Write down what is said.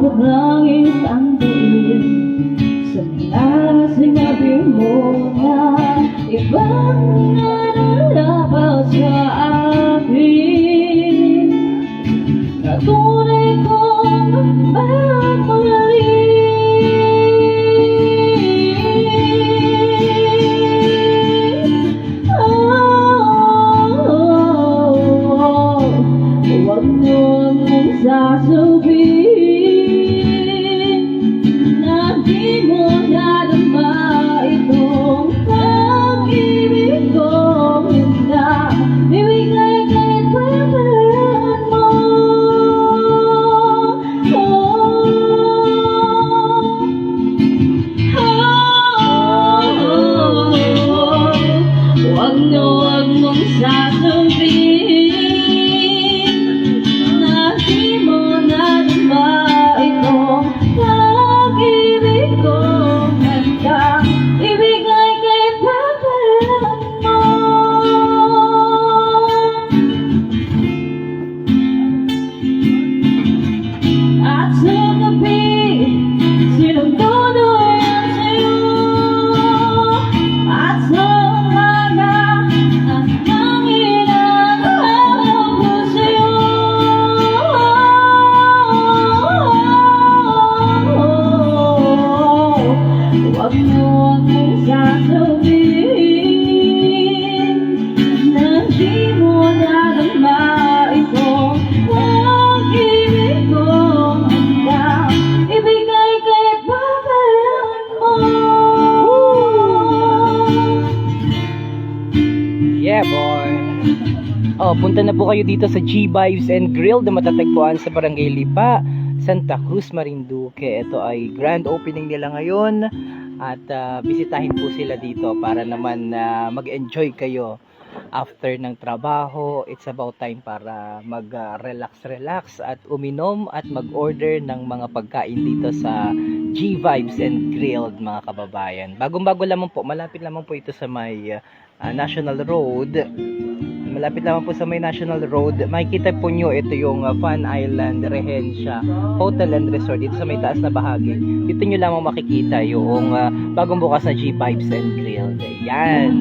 Abot langit ang dilim Sana sinabi mo na Ibang nanalabaw sa akin Natunay kong magmali Oh, oh, oh, oh, oh, oh, oh, oh, oh, oh, oh, Yeah, boy. Oh, punta na po kayo dito sa G Vibes and Grill na matatagpuan sa Barangay Lipa, Santa Cruz, Marinduque. Ito ay grand opening nila ngayon at ah, bisitahin po sila dito para naman na mag-enjoy kayo after ng trabaho. It's about time para mag-relax-relax at uminom at mag-order ng mga pagkain dito sa G Vibes and Grilled mga kababayan. Bagong-bago lamang po, malapit lamang po ito sa may ah, National Road. Malapit lamang po sa may National Road. Makikita po nyo ito yung uh, Fun Island Rehencia Hotel and Resort dito sa may taas na bahagi. Dito nyo lamang makikita yung uh, bagong bukas na G Vibes and Grill. Ayan.